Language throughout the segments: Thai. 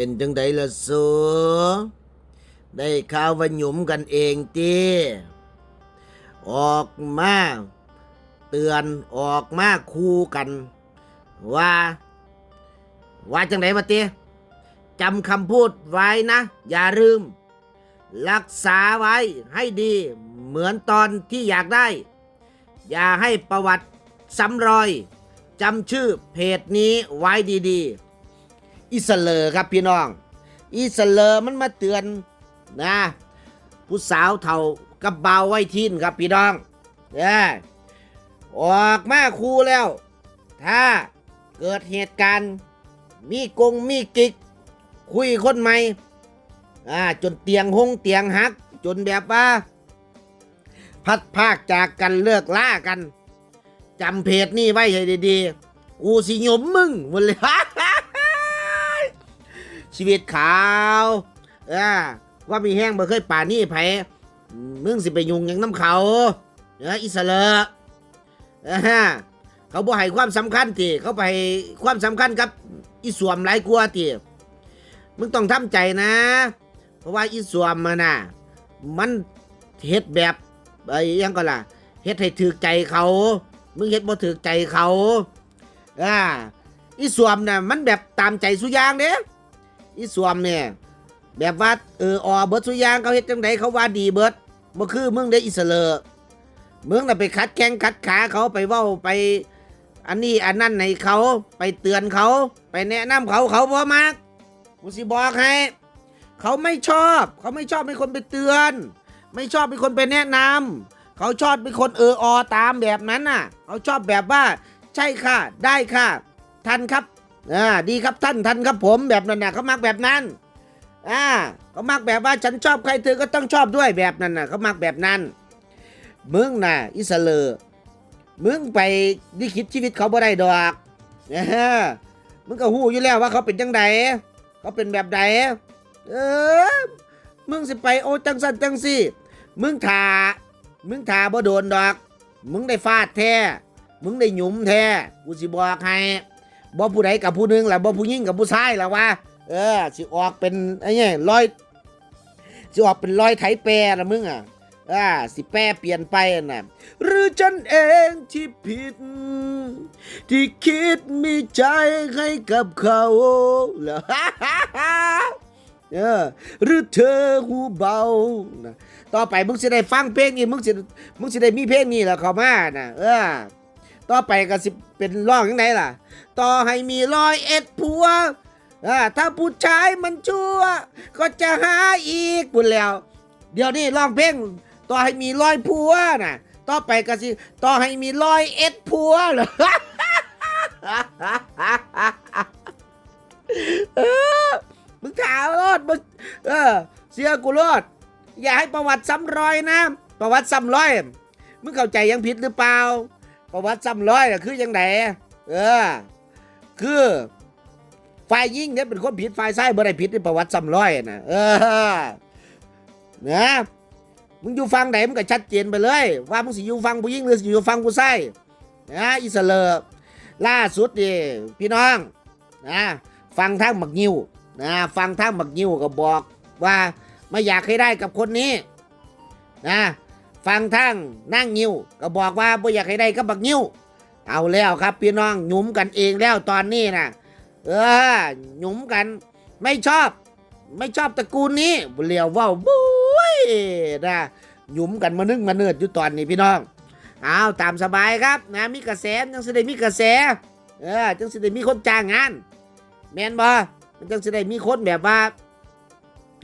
เป็นจังไดล่ะสูได้ข่าวว่าหยุมกันเองตีออกมาเตือนออกมาคู่กัน ว่า ว่าจังไดมาตีจำคำพูดไว้นะ อย่าลืม รักษาไว้ให้ดี เหมือนตอนที่อยากได้ อย่าให้ประวัติซ้ำรอยจำชื่อเพจนี้ไว้ดีๆ อิสเลอครับพี่น้อง อิสเลอมันมาเตือนนะผู้สาวเท่ากับเบาไว้ทิ้นครับพี่น้องเนี่ยออกมาคูแล้ว ถ้าเกิดเหตุการณ์มีกงมีกิก คุยคนใหม่อ่าจนเตียงหงเตียงหัก จนแบบว่า พัดภาคจากกันเลิกล่ากันจำเพจนี่ไว้ให้ดีๆ กูสิหยมมึงหมดเลย ชีวิตขาวเออว่ามีแห้งบ่เคยป่านนี่ไผมึงสิไปยุงยังน้ำเขาเอออิสระเออเขาบ่ให้ความสำคัญติเขาไปให้ความสำคัญกับอีสวมหลายกลัวติมึงต้องทำใจนะ เพราะว่าอีสวมมันน่ะ มันเฮ็ดแบบไอ้ยังก็ล่ะเฮ็ดให้ถือใจเขา มึงเฮ็ดบ่ถือใจเขาอ่าอีสวมน่ะมันแบบตามใจสุยางเด้ อีสวมเนี่ยแบบว่าเออออเบิร์ดสุยางเขาเฮ็ดจังไดเขาว่าดีเบิร์ดบ่คือมึงได้อิสระมึงน่ะไปคัดแข้งคัดขาเขาไปเว้าไป อันนี้อันนั้นให้เขาไปเตือนเขา ไปแนะนำเขาเขาบ่มักกูสิบอกให้ เขาไม่ชอบ เขาไม่ชอบเป็นคนไปเตือน ไม่ชอบเป็นคนไปแนะนำเขาชอบเป็นคนเอออตามแบบนั้นน่ะ เขาชอบแบบว่า ใช่ค่ะ ได้ค่ะ ทันครับ อ่าดีครับท่านท่านครับผมแบบนั้นน่ะเขามักแบบนั้นอ่าเขามักแบบว่าฉันชอบใครเธอก็ต้องชอบด้วยแบบนั้นน่ะเขามักแบบนั้นมึงน่ะอิสเลอมึงไปดิคิดชีวิตเขาบ่ได้ดอกเออมึงก็หู้อยู่แล้วว่าเขาเป็นจังใดเขาเป็นแบบใดเออมึงสิไปโอ้จังสันจังสิมึงถามึงถาบ่โดนดอก มึงได้ฟาดแท้ มึงได้หยุมแท้กูสิบอกให้ บ่ผู้ใดกับผู้หนึงแหละบ่ผู้หญิงกับผู้ชายแหละว่า เออสิออกเป็นไอ้เนี่ยร้อยสิออกเป็นร้อยไถแปรละมึงอะอ่าสิแปรเปลี่ยนไปน่ะหรือฉันเองที่ผิด ที่คิดมีใจให้กับเขาเหรอ เออหรือเธอหูเบานะต่อไปมึงสิได้ฟังเพลงนี้มึงสิมึงสิได้มีเพลงนี้แล้วเข้ามานะเออ ต่อไปก็สิเป็นร้องยังไงล่ะ ต่อให้มีรอยเอ็ดผัวถ้าผู้ชายมันชั่ว ก็จะหาอีกบุญแล้ว เดี๋ยวนี้ร้องเพลงต่อให้มีรอยผัวน่ะ ต่อไปก็สิต่อให้มีรอยเอ็ดผัวเหรอเออมึงถามรอดมึงเออ เสียกูรอด อย่าให้ประวัติซ้ำรอยนะ ประวัติซ้ำรอย มึงเข้าใจยังผิดหรือเปล่า ประวัติซ้ำร้อยน่ะคือยังไงเออ คือฝ่ายยิ่งเนี่ยเป็นคนผิดฝ่ายซ้ายบ่ได้ผิดในประวัติซ้ำร้อยนะเออนะมึงอยู่ฟังไหนมึงก็ชัดเจนไปเลย ว่ามึงสิอยู่ฟังผู้ยิ่งหรือสิอยู่ฟังผู้ซ้ายนะอิสเลอล่าสุดดิพี่น้องนะฟังทางหมักยิวนะฟังทางหมักยิวก็บอกว่าไม่อยากให้ได้กับคนนี้นะ ฟังทั้งนั่งงิ้วก็บอกว่าบ่อยากให้ได้กับบักงิ้ว เอาแล้วครับพี่น้องหยุมกันเองแล้วตอนนี้นะเออหยุมกันไม่ชอบ ไม่ชอบตระกูลนี้เลียวว่าบุ้ยนะหยุมกันมานึงมาเนิดอยู่ตอนนี้พี่น้องเอาตามสบายครับนะมีกระแสจังสิได้มีกระแสเออจังสิได้มีคนจ้างงานแมนบ่มันจังสิได้มีคนแบบว่า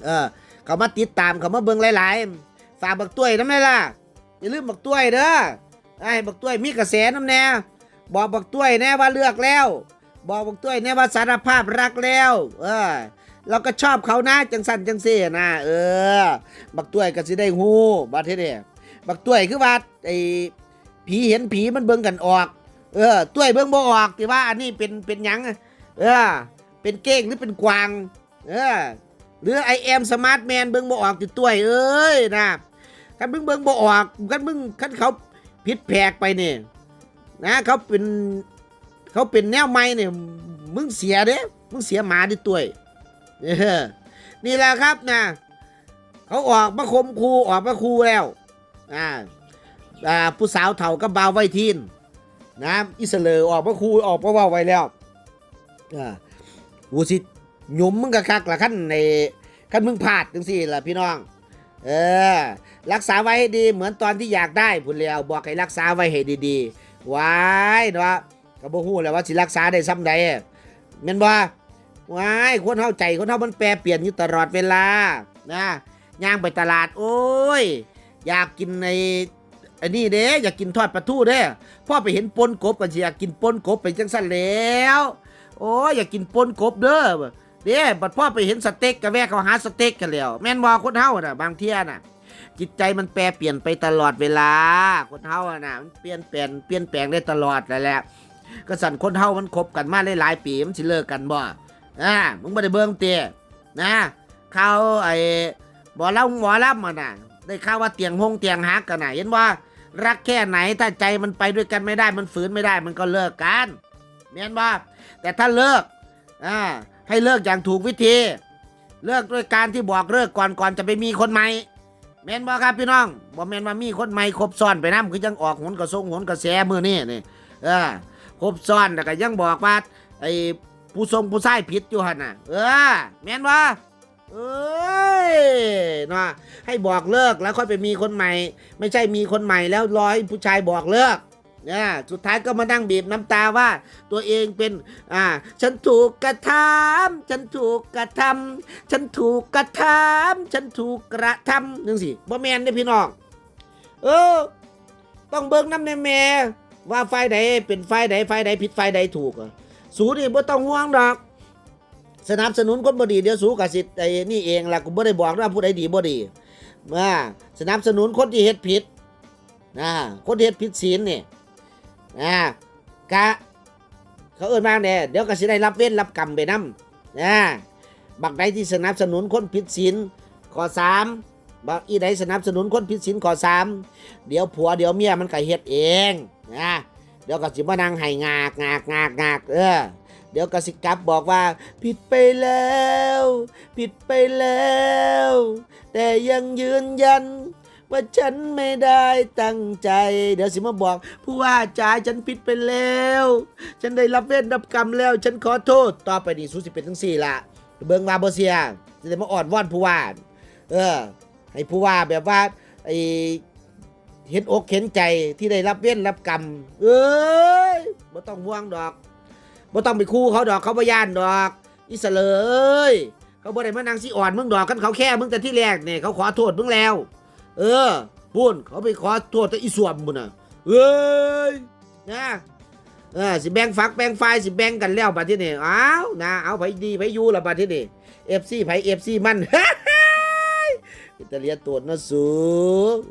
เออเขามาติดตามเขามาเบิ่งหลาย ๆ ฝากบักต้วยน้ำแน่ล่ะอย่าลืมบักต้วยเด้อไอ้บักต้วยมีกระแสน้ำแน่บอกบักต้วยแน่ว่าเลือกแล้ว บอกบักต้วยแน่ว่าสารภาพรักแล้ว เออเราก็ชอบเขานะจังสันจังเสีนะเออ บักต้วยก็สิได้ฮู้บัดเทเด้บักต้วยคือว่าไอ้ผีเห็นผีมันเบิ่งกันออก เออต้วยเบิ่งบ่ออกที่ว่าอันนี้เป็นเป็นหยังเออ เป็นเก้งหรือเป็นกวาง เออหรือไอแอมสมาร์ทแมนเบิ่งบ่ออกติดต้วเอ้ยนะ คันมึงเบิ่งบ่ออกคันมึงคันเขาผิดแผกไปเนี่ยนะเขาเป็นเขาเป็นแนวใหม่เนี่ยมึงเสียเด้มึงเสียหมาดิตัวนี่แหละครับนะเขาออกมาคมครูออกมาครูแล้วอ่าอ่าผู้สาวเฒ่ากับบ่าวไวทีนนะอิสเลอออกมาครูออกมาว่าไว้แล้วอ่ากูสิหยุมมึงกะคักละขั้นในขั้นมึงพลาดจังสี่ละพี่น้อง เออ รักษาไว้ให้ดีเหมือนตอนที่อยากได้พุ่นแล้วบอกให้รักษาไว้ให้ดีๆไว้เนาะก็บ่ฮู้แหล้วว่าสิรักษาได้ซ้ำใดแม่นบ่ว้คนเฮาใจคนเฮามันแปรเปลี่ยนอยู่ตลอดเวลานะย่างไปตลาด โอ้ย อยากกินในอันนี้เด้อยากกินทอดปลาทูเด้พ่อไปเห็นปนกบก็สิอยากกินปนกบไปจังซั่นแล้ว โอ้ยอยากกินปนกบเด้อ เด้บัดพ่อไปเห็นสเต็กก็แวะเขาหาสเต็กกันแล้ว แม่นบ่คนเฮาน่ะ บางเที่ยน่ะ จิตใจมันแปรเปลี่ยนไปตลอดเวลา คนเฮาอะนะมันเปลี่ยนแปลงเปลี่ยนแปลงได้ตลอดแหละก็สั่นคนเฮามันคบกันมาได้หลายปีมันสิเลิกกันบ่อ่ามึงบ่ได้เบิ่งเตะนะเขาไอ้บ่เล่าหมอลำมันน่ะ ได้ข่าวว่าเตียงหงเตียงหักกันน่ะเห็นว่ารักแค่ไหนถ้าใจมันไปด้วยกันไม่ได้มันฝืนไม่ได้มันก็เลิกกันแม่นบ่แต่ถ้าเลิกอ่า ให้เลิกอย่างถูกวิธี เลิกด้วยการที่บอกเลิกก่อนก่อนจะไปมีคนใหม่แมนบ่ครับพี่น้องบ่แมนว่ามีคนใหม่ครบซ้อนไปนํคือจังออกหนกระทรงหนกระแสมือนี่นี่เออครบซ้อนแต่ก็ยังบอกว่าไอ้ผู้ทรงผู้ชายผิดอยู่หันน่ะ เออแมนบ่เอ้ยเนาะให้บอกเลิกแล้วค่อยไปมีคนใหม่ ไม่ใช่มีคนใหม่แล้วรอให้ผู้ชายบอกเลิก เนี่ย สุดท้ายก็มานั่งบีบน้ำตาว่า ตัวเองเป็น อ่า ฉันถูกกระทำฉันถูกกระทำฉันถูกกระทำฉันถูกกระทำนึงสิบ่แมนได้พี่น้อง เออ ต้องเบิ่งน้ำในแม่ว่าไฟใดเป็นไฟใดไฟใดผิดไฟใดถูกอะสูนี่บ่ต้องห่วงดอก สนับสนุนคนบ่ดีเดี๋ยวสูกับสิไอ้นี่เองล่ะกูบ่ได้บอกว่าผู้ใดดีบ่ดีมาสนับสนุนคนที่เฮ็ดผิดนะคนที่เฮ็ดผิดศีลเนี่ย นะกะ เขาเอิ้นมาเนี่ยเดี๋ยวก็สิได้รับเว้นรับกรรมไปนำนะบักใดที่สนับสนุนคนผิดศีลข้อสามบักอีใดสนับสนุนคนผิดศีลข้อสามเดี๋ยวผัวเดี๋ยวเมียมันก็เฮ็ดเองนะเดี๋ยวก็สิมานั่งให้งากงากงากงากเออเดี๋ยวก็สิกลับบอกว่า ผิดไปแล้ว ผิดไปแล้ว แต่ยังยืนยัน ว่าฉันไม่ได้ตั้งใจ เดี๋ยวสิมาบอก ผู้ว่าจ่ายฉันผิดไปแล้ว ฉันได้รับเวรรับกรรมแล้ว ฉันขอโทษ ต่อไปนี่สู้สิเป็นทั้งสี่ละเบิงมาโบเซียจะได้มาอ่อนว่อนผู้ว่าเออให้ผู้ว่าแบบว่าไอเห็นอกเห็นใจที่ได้รับเวรรับกรรม เอ้ยบ่ต้องห่วงดอกบ่ต้องไปคู่เขาดอกเขาบ่ย่านดอก อิสเอ้ยเขาบ่ได้มานั่งสิอ่อนมึงดอกกันเขาแค่มึงแต่ที่แรกเนี่ยเขาขอโทษมึงแล้ว เออพูนเขาไปขอโทษแต่อีสวมบุญน่ะเอ้ยนะเออสิแบ่งฝักแบ่งฝ่ายสิแบ่งกันแล้วบัดที่นี่อ้าวนะเอาไปดีไปยูละบัดที่นี่เอฟซีไผเอฟซีมันเปตะเลียตัวนะสู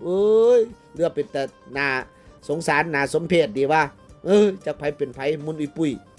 โอ้ยเลือกเป็นแต่นาสงสารนาสมเพชดีว่าเออจะไผเป็นไผมุนอุยปุย